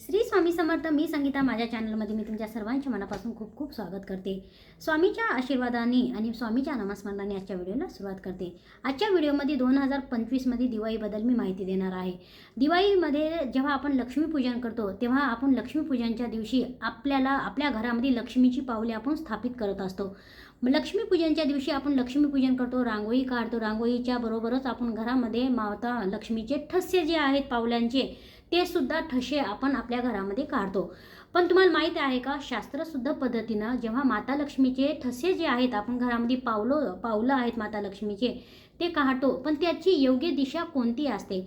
श्री स्वामी समर्थ मी संगीता माझ्या चॅनलमध्ये मी तुमच्या सर्वांच्या मनापासून खूप खूप स्वागत करते. स्वामीच्या आशीर्वादाने आणि स्वामीच्या नामस्मरणाने आजच्या व्हिडिओला सुरुवात करते. आजच्या व्हिडिओमध्ये दोन हजार पंचवीसमध्ये दिवाळीबद्दल मी माहिती देणार आहे. दिवाळीमध्ये जेव्हा आपण लक्ष्मीपूजन करतो तेव्हा आपण लक्ष्मीपूजनच्या दिवशी आपल्याला आपल्या घरामध्ये लक्ष्मीची पावले आपण स्थापित करत असतो. लक्ष्मीपूजनच्या दिवशी आपण लक्ष्मीपूजन करतो रांगोळी काढतो. रांगोळीच्या बरोबरच आपण घरामध्ये मावता लक्ष्मीचे ठस्से जे आहेत पावल्यांचे ते सुद्धा ठसे आपण आपल्या घरामध्ये काढतो. पण तुम्हाला माहीत आहे का शास्त्रशुद्ध पद्धतीनं जेव्हा माता लक्ष्मीचे ठसे जे आहेत आपण घरामध्ये पावलं पावलं आहेत माता लक्ष्मीचे ते काढतो. पण त्याची योग्य दिशा कोणती असते?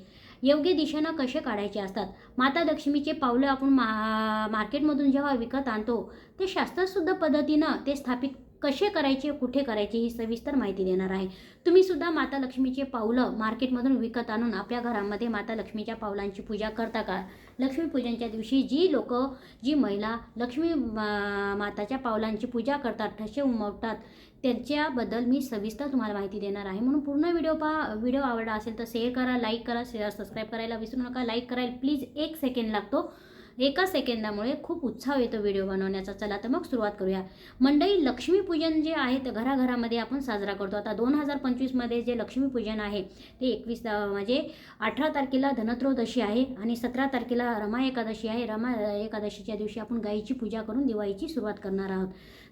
योग्य दिशेनं कसे काढायचे असतात? माता लक्ष्मीचे पावलं आपण मा मार्केटमधून जेव्हा विकत आणतो ते शास्त्रशुद्ध पद्धतीनं ते स्थापित कसे करायचे कुठे करायचे ही सविस्तर माहिती देणार आहे. तुम्ही सुद्धा माता लक्ष्मीचे पावलं मार्केटमधून विकत आणून आपल्या घरामध्ये माता लक्ष्मीच्या पावलांची पूजा करता का? लक्ष्मीपूजनच्या दिवशी जी लोक जी महिला लक्ष्मी मा- माताच्या पावलांची पूजा करतात ठसे उमवतात त्यांच्याबद्दल मी सविस्तर तुम्हाला माहिती देणार आहे. म्हणून पूर्ण व्हिडिओ पहा. व्हिडिओ आवडला असेल तर शेअर करा लाईक करा शेअर सबस्क्राईब करायला विसरू नका. लाईक करायला प्लीज एक सेकंड लागतो. एका सेकंदामुळे खूप उत्साह येतो व्हिडिओ बनवण्याचा. चला तर मग सुरुवात करूया. मंडई लक्ष्मीपूजन जे आहे ते घराघरामध्ये आपण साजरा करतो. आता दोन हजार पंचवीसमध्ये जे लक्ष्मीपूजन आहे ते एकवीस म्हणजे अठरा तारखेला धनत्रयोदशी आहे आणि सतरा तारखेला रमा एकादशी आहे. रमा एकादशीच्या दिवशी आपण गायीची पूजा करून दिवाळीची सुरुवात करणार आहोत.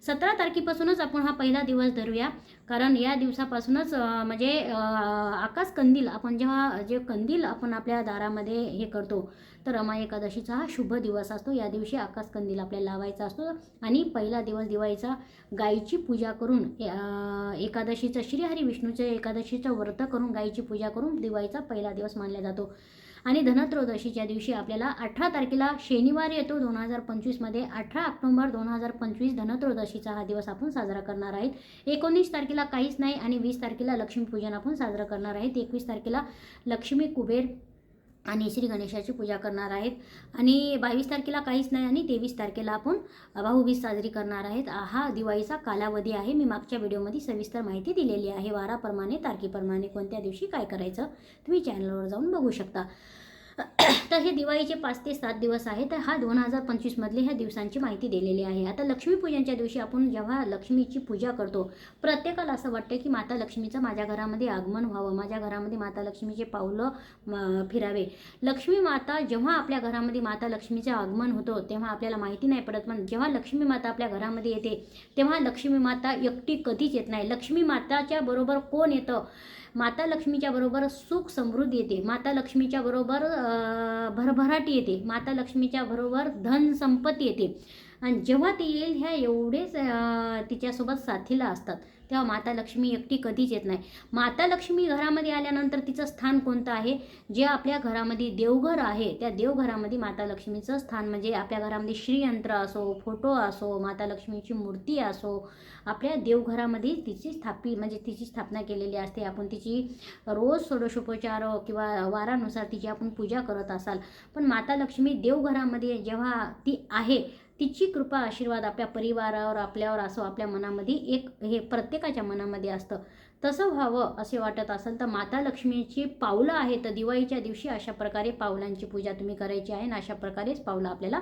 सतरा तारखेपासूनच आपण हा पहिला दिवस धरूया. कारण या दिवसापासूनच म्हणजे आकाश कंदील आपण जेव्हा जे कंदील आपण आपल्या दारामध्ये हे करतो तर रमा एकादशीचा हा शुभ दिवस असतो. या दिवशी आकाशकंदील आपल्याला लावायचा असतो आणि पहिला दिवस दिवाळीचा गायीची पूजा करून एकादशीचं श्रीहरी विष्णूचं एकादशीचं व्रत करून गायीची पूजा करून दिवाळीचा पहिला दिवस मानला जातो. आणि धनत्रयोदशीच्या दिवशी आपल्याला अठरा तारखेला शनिवार येतो. दोन हजार पंचवीसमध्ये अठरा ऑक्टोबर दोन हजार पंचवीस धनत्रयोदशीचा हा दिवस आपण साजरा करणार आहेत. एकोणीस तारखेला काहीच नाही आणि वीस तारखेला लक्ष्मीपूजन आपण साजरं करणार आहेत. एकवीस तारखेला लक्ष्मी कुबेर आणि श्री गणेशाची पूजा करणार आहेत. आणि बावीस तारखेला काहीच नाही आणि तेवीस तारखेला आपण भाऊबीज साजरी करणार आहेत. हा दिवाळीचा कालावधी आहे. मी मागच्या व्हिडिओमध्ये सविस्तर माहिती दिलेली आहे. वाराप्रमाणे तारखेप्रमाणे कोणत्या दिवशी काय करायचं तुम्ही चॅनलवर जाऊन बघू शकता. तर हे दिवाळीचे पाच ते सात दिवस आहे तर हा दोन हजार पंचवीसमधले ह्या दिवसांची माहिती दिलेली आहे. आता लक्ष्मीपूजनच्या दिवशी आपण जेव्हा लक्ष्मीची पूजा करतो प्रत्येकाला असं वाटतं की माता लक्ष्मीचं माझ्या घरामध्ये आगमन व्हावं माझ्या घरामध्ये माता लक्ष्मीचे पावलं फिरावे. लक्ष्मी माता जेव्हा आपल्या घरामध्ये माता लक्ष्मीचं आगमन होतो तेव्हा आपल्याला माहिती नाही पडत. पण जेव्हा लक्ष्मी माता आपल्या घरामध्ये येते तेव्हा लक्ष्मी माता एकटी कधीच येत नाही. लक्ष्मी माताच्या बरोबर कोण येतं? माता लक्ष्मीच्या बरोबर सुख समृद्धी येते. माता लक्ष्मीच्या बरोबर भरभराटी येते. माता लक्ष्मीच्या बरोबर धन संपत्ती येते. आणि जेव्हा ती येईल ह्या एवढेच तिच्यासोबत साथीला असतात. तेव्हा माता लक्ष्मी एकटी कधीच येत नाही. माता लक्ष्मी घरामध्ये आल्यानंतर तिचं स्थान कोणतं आहे? जे आपल्या घरामध्ये देवघर आहे त्या देवघरामध्ये माता लक्ष्मीचं स्थान म्हणजे आपल्या घरामध्ये श्रीयंत्र असो फोटो असो माता लक्ष्मीची मूर्ती असो आपल्या देवघरामध्ये तिची स्थापी म्हणजे तिची स्थापना केलेली असते. आपण तिची रोज षोडशोपचार किंवा वारानुसार तिची आपण पूजा करत असाल. पण माता लक्ष्मी देवघरामध्ये जेव्हा ती आहे तिची कृपा आशीर्वाद आपल्या परिवारावर आपल्यावर असो आपल्या मनामध्ये एक हे प्रत्येकाच्या मनामध्ये असतं. तसं व्हावं असे वाटत असेल तर माता लक्ष्मीची पावलं आहेत. तर दिवाळीच्या दिवशी अशा प्रकारे पावलांची पूजा तुम्ही करायची आहे आणि अशा प्रकारेच पावलं आपल्याला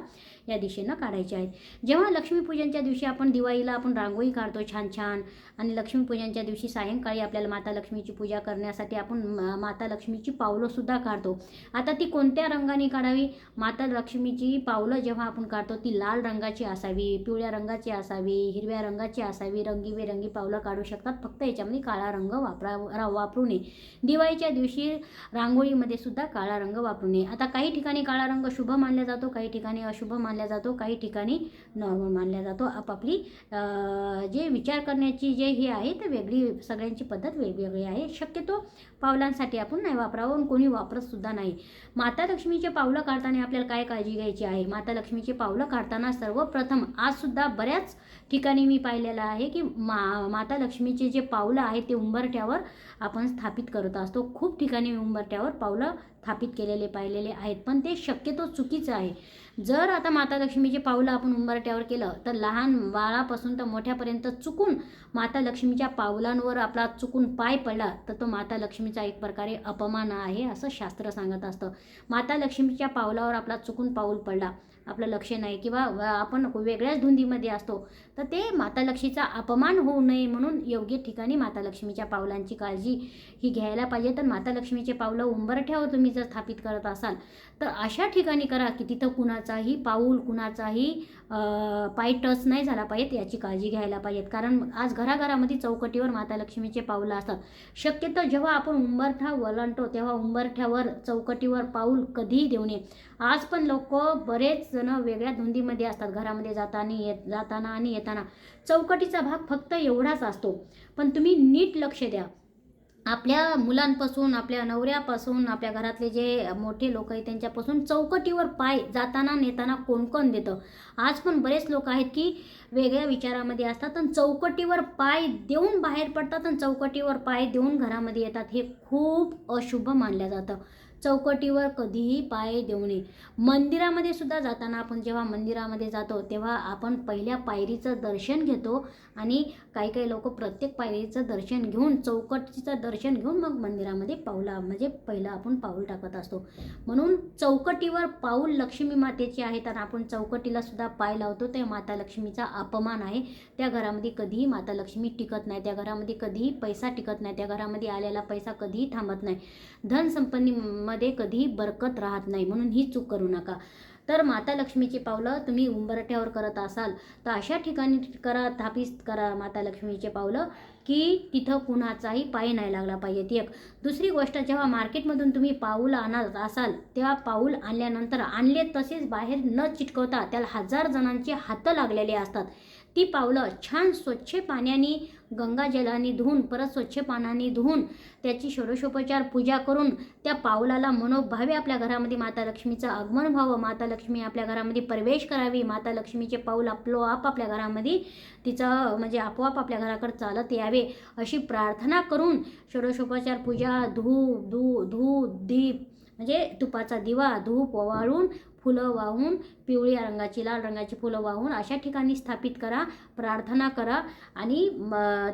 या दिशेनं काढायची आहेत. जेव्हा लक्ष्मीपूजनच्या दिवशी आपण दिवाळीला आपण रांगोळी काढतो छान छान आणि लक्ष्मीपूजनच्या दिवशी सायंकाळी आपल्याला माता लक्ष्मीची पूजा करण्यासाठी आपण म- माता लक्ष्मीची पावलंसुद्धा काढतो. आता ती कोणत्या रंगाने काढावी? माता लक्ष्मीची पावलं जेव्हा आपण काढतो ती लाल रंगाची असावी पिवळ्या रंगाची असावी हिरव्या रंगाची असावी रंगीबेरंगी पावलं काढू शकतात. फक्त याच्यामध्ये काळा रंग वापरा रा- वापरू नये. दिवाळीच्या दिवशी रांगोळीमध्ये सुद्धा काळा रंग वापरू नये. आता काही ठिकाणी काळा रंग शुभ मानला जातो काही ठिकाणी अशुभ मानला जातो काही ठिकाणी नॉर्मल मानला जातो. आपापली जे विचार करण्याची जे हे आहे ते वेगळी सगळ्यांची पद्धत वेगवेगळी आहे. शक्यतो पावलांसाठी आपण नाही वापरावं आणि कोणी वापरत सुद्धा नाही. माता लक्ष्मीचे पावलं काढताना आपल्याला काय काळजी घ्यायची आहे? माता लक्ष्मीचे पावलं काढताना सर्वप्रथम आजसुद्धा बऱ्याच ठिकाणी मी पाहिलेलं आहे की मा माता लक्ष्मीचे जे पावलं आहे ते उंबरठ्यावर आपण स्थापित करत असतो. खूप ठिकाणी उंबरट्यावर पावलं स्थापित केलेले पाहिलेले आहेत. पण ते शक्यतो चुकीचं आहे. जर आता माता लक्ष्मीचे पावलं आपण उंबरट्यावर केलं तर लहान बाळापासून तर मोठ्यापर्यंत चुकून माता लक्ष्मीच्या पावलांवर आपला चुकून पाय पडला तर तो माता लक्ष्मीचा एक प्रकारे अपमान आहे असं शास्त्र सांगत असतं. माता लक्ष्मीच्या पावलावर आपला चुकून पाऊल पडला. आपलं लक्ष नाही किंवा व- आपण वेगळ्याच धुंदीमध्ये असतो तर ते माता लक्ष्मीचा अपमान होऊ नये म्हणून योग्य ठिकाणी माता लक्ष्मीच्या पावलांची काळजी ही घ्यायला पाहिजे. तर माता लक्ष्मीचे पावलं उंबरठ्यावर तुम्ही जर स्थापित करत असाल तर अशा ठिकाणी करा की तिथं कुणाचाही पाऊल कुणाचाही पाय टच नाही झाला पाहिजेत याची काळजी घ्यायला पाहिजेत कारण आज घराघरामध्ये चौकटीवर माता लक्ष्मीचे पावलं असतात. शक्यतो जेव्हा आपण उंबरठा वलंटो तेव्हा उंबरठ्यावर चौकटीवर पाऊल कधीही देऊ नये. आज पण लोक बरेच जण वेगळ्या धुंदीमध्ये असतात घरामध्ये जाताना येत जाताना आणि येताना. चौकटीचा भाग फक्त एवढाच असतो. पण तुम्ही नीट लक्ष द्या. आपल्या मुलांपासून आपल्या नवऱ्यापासून आपल्या घरातले जे मोठे लोक आहेत त्यांच्यापासून चौकटीवर पाय जाताना नेताना कोण कोण देतं? आज पण बरेच लोक आहेत की वेगळ्या विचारामध्ये असतात आणि चौकटीवर पाय देऊन बाहेर पडतात आणि चौकटीवर पाय देऊन घरामध्ये येतात. हे खूप अशुभ मानलं जातं. चौकटीवर कधीही पाय देऊ नये. मंदिरामध्ये सुद्धा जाताना आपण जेव्हा मंदिरामध्ये जातो तेव्हा आपण पहिल्या पायरीचं दर्शन घेतो आणि काही काही लोक प्रत्येक पायरीचं दर्शन घेऊन चौकटीचं दर्शन घेऊन मग मंदिरामध्ये पावला म्हणजे पहिलं आपण पाऊल टाकत असतो. म्हणून चौकटीवर पाऊल लक्ष्मी मातेचे आहेत तर आपण चौकटीला सुद्धा पाय लावतो ते माता लक्ष्मीचा अपमान आहे. त्या घरामध्ये कधीही माता लक्ष्मी टिकत नाही त्या घरामध्ये कधीही पैसा टिकत नाही त्या घरामध्ये आलेला पैसा कधीही थांबत नाही. मध्ये कधीही बरकत राहत नाही म्हणून ही चूक करू नका. तर माता लक्ष्मीची पावलं तुम्ही उंबरठ्यावर करत असाल तर अशा ठिकाणी करा थापित करा माता लक्ष्मीचे पावलं की तिथं कुणाचाही पाय नाही लागला पाहिजे. ती एक. दुसरी गोष्ट जेव्हा मार्केटमधून तुम्ही पाऊल आणत असाल तेव्हा पाऊल आणल्यानंतर आणले तसेच बाहेर न चिटकवता त्याला हजार जणांचे हात लागलेले असतात. ती पावलं छान स्वच्छ पाण्याने गंगाजलाने धुवून परत स्वच्छ पाण्याने धुवून त्याची षोडशोपचार पूजा करून त्या पावलाला मनोभावे आपल्या घरामध्ये माता लक्ष्मीचं आगमन व्हावं. माता लक्ष्मी आपल्या घरामध्ये प्रवेश करावी. माता लक्ष्मीचे पाऊल आपलोआप आपल्या घरामध्ये तिचं म्हणजे आपोआप आपल्या घराकडे चालत यावे अशी प्रार्थना करून षोडशोपचार पूजा धूप धू धूप दीप म्हणजे तुपाचा दिवा धूप ओवाळून फुलं वाहून पिवळ्या रंगाची लाल रंगाची फुलं वाहून अशा ठिकाणी स्थापित करा प्रार्थना करा आणि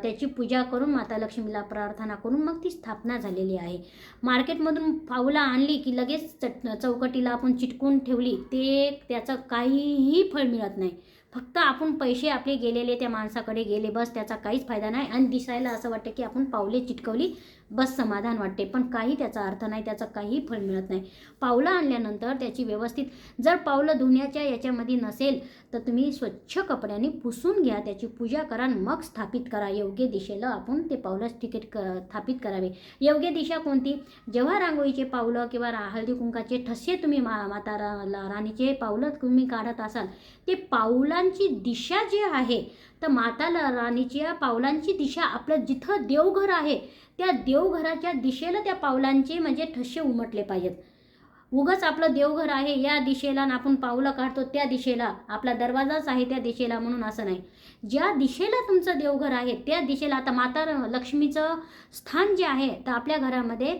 त्याची पूजा करून माता लक्ष्मीला प्रार्थना करून मग ती स्थापना झालेली आहे. मार्केटमधून पावलं आणली की लगेच चट चौकटीला आपण चिटकून ठेवली ते त्याचं काहीही फळ मिळत नाही. फक्त आपण पैसे आपले गेलेले त्या माणसाकडे गेले बस त्याचा काहीच फायदा नाही आणि दिसायला असं वाटतं की आपण पावले चिटकवली बस समाधान वाटते. पण काही त्याचा अर्थ नाही त्याचं काही फळ मिळत नाही. पावलं आणल्यानंतर त्याची व्यवस्थित जर पावलं धुण्याच्या याच्यामध्ये नसेल तर तुम्ही स्वच्छ कपड्याने पुसून घ्या त्याची पूजा करा मग स्थापित करा. योग्य दिशेला आपण ते पावलं तिकीट क स्थापित करावे. योग्य दिशा कोणती? जेव्हा रांगोळीचे पावलं किंवा हळदी कुंकाचे ठसे तुम्ही मा माता रा राणीचे पावलं तुम्ही काढत असाल ते पावलांची दिशा जी आहे तर माता राणीच्या पावलांची दिशा आपलं जिथं देवघर आहे त्या देवघराच्या दिशेला त्या पावलांचे म्हणजे ठसे उमटले पाहिजेत. उगच आपलं देवघर आहे या दिशेला आपण पावलं काढतो त्या दिशेला. आपला दरवाजाच आहे त्या दिशेला म्हणून असं नाही. ज्या दिशेला तुमचं देवघर आहे त्या दिशेला आता माता लक्ष्मीचं स्थान जे आहे तर आपल्या घरामध्ये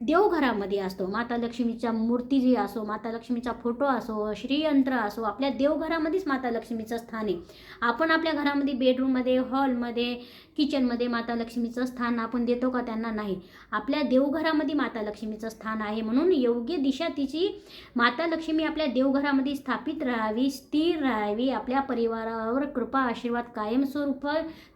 देवघरामध्ये असतो. माता लक्ष्मीच्या मूर्ती जी असो माता लक्ष्मीचा फोटो असो श्रीयंत्र असो आपल्या देवघरामध्येच माता लक्ष्मीचं स्थान आहे. आपण आपल्या घरामध्ये बेडरूममध्ये हॉलमध्ये किचनमध्ये माता लक्ष्मीचं स्थान आपण देतो का त्यांना नाही. आपल्या देवघरामध्ये माता लक्ष्मीचं स्थान आहे म्हणून योग्य दिशा तिची माता लक्ष्मी आपल्या देवघरामध्ये स्थापित राहावी स्थिर राहावी आपल्या परिवारावर कृपा आशीर्वाद कायमस्वरूप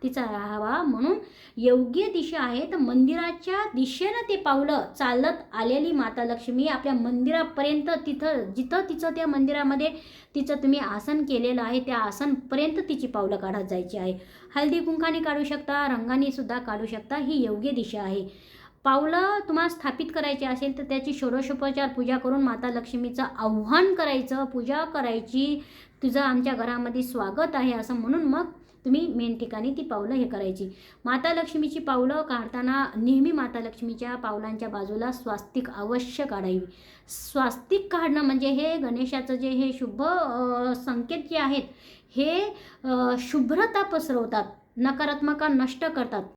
तिचा राहावा म्हणून योग्य दिशा आहे तर मंदिराच्या दिशेनं ते पावलं चालत आलेली माता लक्ष्मी आपल्या मंदिरापर्यंत तिथं जिथं तिचं त्या मंदिरामध्ये तिचं तुम्ही आसन केलेलं आहे त्या आसनपर्यंत तिची पावलं काढत जायची आहे. हळदी कुंकाने काढू शकता रंगाने सुद्धा काढू शकता ही योग्य दिशा आहे. पावलं तुम्हाला स्थापित करायची असेल तर त्याची षोडशोपचार पूजा करून माता लक्ष्मीचं आव्हान करायचं पूजा करायची. तुझं आमच्या घरामध्ये स्वागत आहे असं म्हणून मग तुम्ही मेन ठिकाणी ती पावलं हे करायची. माता लक्ष्मीची पावलं काढताना नेहमी माता लक्ष्मीच्या पावलांच्या बाजूला स्वास्तिक अवश्य काढावी. स्वास्तिक काढणं म्हणजे हे गणेशाचं जे हे शुभ संकेत जे आहेत हे शुभ्रता पसरवतात. नकारात्मका नष्ट करतात.